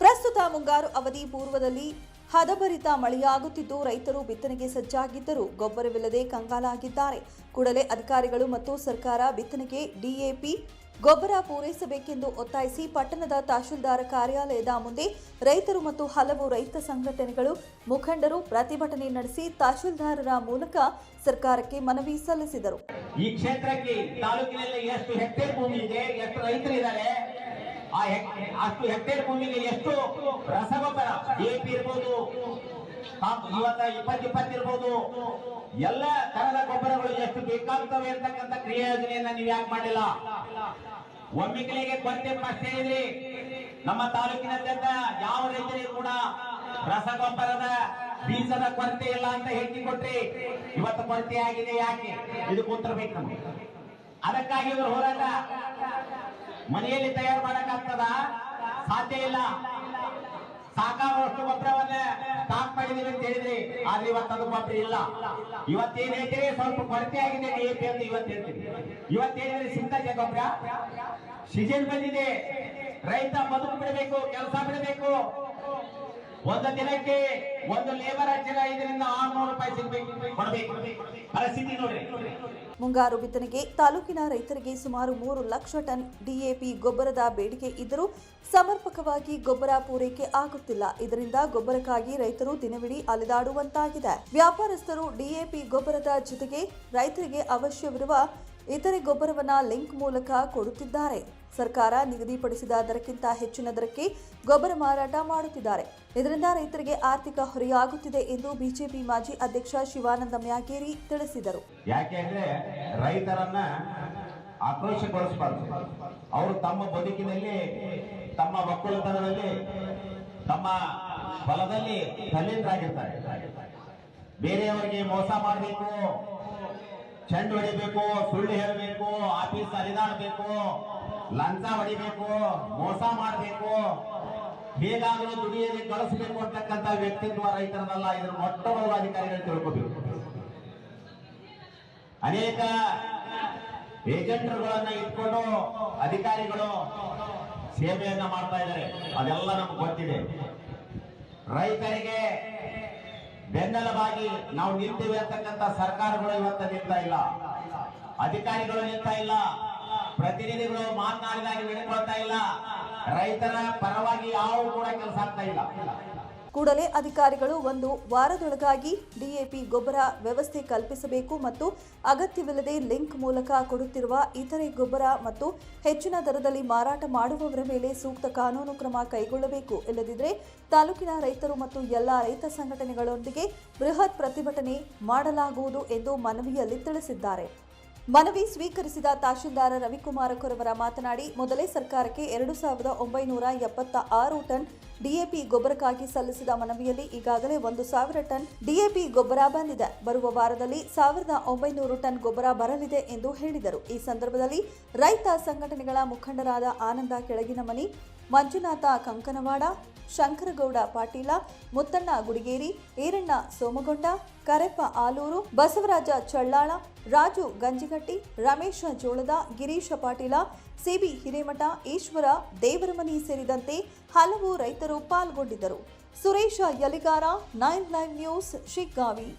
ಪ್ರಸ್ತುತ ಮುಂಗಾರು ಅವಧಿ ಪೂರ್ವದಲ್ಲಿ ಹದಭರಿತ ಮಳೆಯಾಗುತ್ತಿದ್ದು, ರೈತರು ಬಿತ್ತನೆಗೆ ಸಜ್ಜಾಗಿದ್ದರೂ ಗೊಬ್ಬರವಿಲ್ಲದೆ ಕಂಗಾಲಾಗಿದ್ದಾರೆ. ಕೂಡಲೇ ಅಧಿಕಾರಿಗಳು ಮತ್ತು ಸರ್ಕಾರ ಬಿತ್ತನೆಗೆ ಡಿಎಪಿ ಗೊಬ್ಬರ ಪೂರೈಸಬೇಕೆಂದು ಒತ್ತಾಯಿಸಿ ಪಟ್ಟಣದ ತಹಶೀಲ್ದಾರ್ ಕಾರ್ಯಾಲಯದ ಮುಂದೆ ರೈತರು ಮತ್ತು ಹಲವು ರೈತ ಸಂಘಟನೆಗಳು ಮುಖಂಡರು ಪ್ರತಿಭಟನೆ ನಡೆಸಿ ತಹಶೀಲ್ದಾರರ ಮೂಲಕ ಸರ್ಕಾರಕ್ಕೆ ಮನವಿ ಸಲ್ಲಿಸಿದರು. ಈ ಕ್ಷೇತ್ರಕ್ಕೆ ತಾಲೂಕಿನಲ್ಲಿ ಎಷ್ಟು ಹೆಕ್ಟೇರ್ ಭೂಮಿ ಇದೆ, ಎಷ್ಟು ರೈತರಿದ್ದಾರೆ ಆ ಅಷ್ಟು ಹೆಕ್ಟೇರ್ ಭೂಮಿಗೆ ಎಷ್ಟು ರಸಗೊಬ್ಬರ? ಎಪಿ ಇರ್ಬೋದು ಇವತ್ತ ಇಪ್ಪತ್ ಇಪ್ಪತ್ತಿರ್ಬೋದು ಎಲ್ಲ ತರದ ಗೊಬ್ಬರಗಳು ಎಷ್ಟು ಬೇಕಾಗ್ತವೆ ಅಂತಕ್ಕಂಥ ಕ್ರಿಯಾ ಯೋಜನೆಯನ್ನ ನೀವು ಯಾಕೆ ಮಾಡಿಲ್ಲ ಒಮ್ಮಿಗಳಿಗೆ ಕೊರತೆ ಪ್ರಶ್ನೆ ಇದ್ರಿ. ನಮ್ಮ ತಾಲೂಕಿನಾದ್ಯಂತ ಯಾವ ರೈತರಿಗೂ ಕೂಡ ರಸಗೊಬ್ಬರದ ಬೀಜದ ಕೊರತೆ ಇಲ್ಲ ಅಂತ ಹೇಳಿ ಕೊಟ್ರಿ. ಇವತ್ತು ಕೊರತೆ ಆಗಿದೆ ಯಾಕೆ? ಇದು ಕೂತಿರ್ಬೇಕು ನಮ್ಗೆ. ಅದಕ್ಕಾಗಿ ಇವರು ಹೋರಾಟ. ಮನೆಯಲ್ಲಿ ತಯಾರು ಮಾಡಕ್ಕಾಗ್ತದ? ಸಾಧ್ಯ ಇಲ್ಲ. ಸಾಕಾಗುವಷ್ಟು ಗೊಬ್ಬರವನ್ನ ಸ್ಟಾಕ್ ಮಾಡಿದೀವಿ ಅಂತ ಹೇಳಿದ್ರಿ. ಆದ್ರೆ ಇವತ್ತು ಅದು ಗೊಬ್ಬರ ಇಲ್ಲ. ಇವತ್ತೇನ್ ಹೇಳ್ತೀರಿ? ಸ್ವಲ್ಪ ಕೊರತೆ ಆಗಿದೆ ಡಿಎಪಿ ಅಂತ ಇವತ್ತು ಹೇಳ್ತೀವಿ ಇವತ್ತೇನಿದ್ರೆ ಸಿಗ್ತದೆ ಗೊಬ್ಬರ. ಸಿಜನ್ ಬಂದಿದೆ. ರೈತ ಬದುಕು ಬಿಡಬೇಕು, ಕೆಲಸ ಬಿಡಬೇಕು. ಒಂದು ದಿನಕ್ಕೆ ಒಂದು ಲೇಬರ್ ಹಚ್ಚಿದ ಐದರಿಂದ ಆರ್ನೂರು ರೂಪಾಯಿ ಸಿಗ್ಬೇಕು. ಪರಿಸ್ಥಿತಿ ನೋಡ್ರಿ. ಮುಂಗಾರು ಬಿತ್ತನೆಗೆ ತಾಲೂಕಿನ ರೈತರಿಗೆ ಸುಮಾರು ಮೂರು ಲಕ್ಷ ಟನ್ ಡಿಎಪಿ ಗೊಬ್ಬರದ ಬೇಡಿಕೆ ಇದ್ದರೂ ಸಮರ್ಪಕವಾಗಿ ಗೊಬ್ಬರ ಪೂರೈಕೆ ಆಗುತ್ತಿಲ್ಲ. ಇದರಿಂದ ಗೊಬ್ಬರಕ್ಕಾಗಿ ರೈತರು ದಿನವಿಡೀ ಅಲೆದಾಡುವಂತಾಗಿದೆ. ವ್ಯಾಪಾರಸ್ಥರು ಡಿಎಪಿ ಗೊಬ್ಬರದ ಜೊತೆಗೆ ರೈತರಿಗೆ ಅವಶ್ಯವಿರುವ ಇತರೆ ಗೊಬ್ಬರವನ್ನು ಲಿಂಕ್ ಮೂಲಕ ಕೊಡುತ್ತಿದ್ದಾರೆ. ಸರ್ಕಾರ ನಿಗದಿಪಡಿಸಿದ ದರಕ್ಕಿಂತ ಹೆಚ್ಚಿನ ದರಕ್ಕೆ ಗೊಬ್ಬರ ಮಾರಾಟ ಮಾಡುತ್ತಿದ್ದಾರೆ. ಇದರಿಂದ ರೈತರಿಗೆ ಆರ್ಥಿಕ ಹೊರೆಯಾಗುತ್ತಿದೆ ಎಂದು ಬಿಜೆಪಿ ಮಾಜಿ ಅಧ್ಯಕ್ಷ ಶಿವಾನಂದ ಮ್ಯಾಗೇರಿ ತಿಳಿಸಿದರು. ಯಾಕೆಂದ್ರೆ ರೈತರನ್ನ ಆಕ್ರೋಶಗೊಳಿಸಬಾರ್ದು. ಅವರು ತಮ್ಮ ಬದುಕಿನಲ್ಲಿ, ತಮ್ಮ ಒಕ್ಕಲುತನದಲ್ಲಿ, ತಮ್ಮ ಹೊಲದಲ್ಲಿ ತಲ್ಲೀನರಾಗಿರ್ತಾರೆ ಬೇರೆಯವರಿಗೆ ಮೋಸ ಮಾಡಬೇಕು ಚೆಂಡು ಹೊಡಿಬೇಕು, ಸುಳ್ಳು ಹೇಳಬೇಕು, ಆಫೀಸ್ ಅಲಿದಾಡಬೇಕು ಲಂಚ ಹೊಡಿಬೇಕು, ಮೋಸ ಮಾಡಬೇಕು, ಹೇಗಾದರೂ ದುಡಿಯಲ್ಲಿ ಕಳಿಸಬೇಕು ಅಂತಕ್ಕಂಥ ವ್ಯಕ್ತಿತ್ವ ರೈತರದಲ್ಲ, ಇದರ ಮೊಟ್ಟ ಮೊದಲ ಅಧಿಕಾರಿಗಳು ತಿಳ್ಕೋಬೇಕು. ಅನೇಕ ಏಜೆಂಟ್ಗಳನ್ನ ಇಟ್ಕೊಂಡು ಅಧಿಕಾರಿಗಳು ಸೇವೆಯನ್ನ ಮಾಡ್ತಾ ಇದ್ದಾರೆ. ಅದೆಲ್ಲ ನಮ್ಗೆ ಗೊತ್ತಿದೆ. ರೈತರಿಗೆ ಬೆನ್ನೆಲುಬಾಗಿ ನಾವು ನಿಂತೇವೆ ಅಂತಕ್ಕಂಥ ಸರ್ಕಾರಗಳು ಇವತ್ತು ನಿಲ್ತಾ ಇಲ್ಲ. ಅಧಿಕಾರಿಗಳು ನಿಲ್ತಾ ಇಲ್ಲ. ಪ್ರತಿನಿಧಿಗಳು ಮಾತನಾಡಿದಾಗಿ ನಡ್ಕೊಳ್ತಾ ಇಲ್ಲ. ರೈತರ ಪರವಾಗಿ ಯಾವ ಕೂಡ ಕೆಲಸ ಆಗ್ತಾ ಇಲ್ಲ. ಕೂಡಲೇ ಅಧಿಕಾರಿಗಳು ಒಂದು ವಾರದೊಳಗಾಗಿ ಡಿಎಪಿ ಗೊಬ್ಬರ ವ್ಯವಸ್ಥೆ ಕಲ್ಪಿಸಬೇಕು ಮತ್ತು ಅಗತ್ಯವಿಲ್ಲದೆ ಲಿಂಕ್ ಮೂಲಕ ಕೊಡುತ್ತಿರುವ ಇತರೆ ಗೊಬ್ಬರ ಮತ್ತು ಹೆಚ್ಚಿನ ದರದಲ್ಲಿ ಮಾರಾಟ ಮಾಡುವವರ ಮೇಲೆ ಸೂಕ್ತ ಕಾನೂನು ಕ್ರಮ ಕೈಗೊಳ್ಳಬೇಕು. ಇಲ್ಲದಿದ್ದರೆ ತಾಲೂಕಿನ ರೈತರು ಮತ್ತು ಎಲ್ಲ ರೈತ ಸಂಘಟನೆಗಳೊಂದಿಗೆ ಬೃಹತ್ ಪ್ರತಿಭಟನೆ ಮಾಡಲಾಗುವುದು ಎಂದು ಮನವಿಯಲ್ಲಿ ತಿಳಿಸಿದ್ದಾರೆ. ಮನವಿ ಸ್ವೀಕರಿಸಿದ ತಹಶೀಲ್ದಾರ ರವಿಕುಮಾರ ಕೊರವರ ಮಾತನಾಡಿ, ಮೊದಲೇ ಸರ್ಕಾರಕ್ಕೆ ಎರಡು ಸಾವಿರದ ಒಂಬೈನೂರ ಎಪ್ಪತ್ತ ಆರು ಟನ್ ಡಿಎಪಿ ಗೊಬ್ಬರಕ್ಕಾಗಿ ಸಲ್ಲಿಸಿದ ಮನವಿಯಲ್ಲಿ ಈಗಾಗಲೇ ಒಂದು ಸಾವಿರ ಟನ್ ಡಿಎಪಿ ಗೊಬ್ಬರ ಬಂದಿದೆ. ಬರುವ ವಾರದಲ್ಲಿ ಸಾವಿರದ ಒಂಬೈನೂರು ಟನ್ ಗೊಬ್ಬರ ಬರಲಿದೆ ಎಂದು ಹೇಳಿದರು. ಈ ಸಂದರ್ಭದಲ್ಲಿ ರೈತ ಸಂಘಟನೆಗಳ ಮುಖಂಡರಾದ ಆನಂದ ಕೆಳಗಿನಮನಿ ಮಂಜುನಾಥ ಕಂಕನವಾಡ, ಶಂಕರಗೌಡ ಪಾಟೀಲ, ಮುತ್ತಣ್ಣ ಗುಡಿಗೇರಿ, ಈರಣ್ಣ ಸೋಮಗೊಂಡ, ಕರೆಪ್ಪ ಆಲೂರು, ಬಸವರಾಜ ಚಳ್ಳಾಳ, ರಾಜು ಗಂಜಿಗಟ್ಟಿ, ರಮೇಶ ಜೋಳದ, ಗಿರೀಶ ಪಾಟೀಲ, ಸಿಬಿ ಹಿರೇಮಠ, ಈಶ್ವರ, ದೇವರಮನಿ ಸೇರಿದಂತೆ ಹಲವು ರೈತರು ಪಾಲ್ಗೊಂಡಿದ್ದರು. Suresha Yaligar, nine live news, Shiggavi.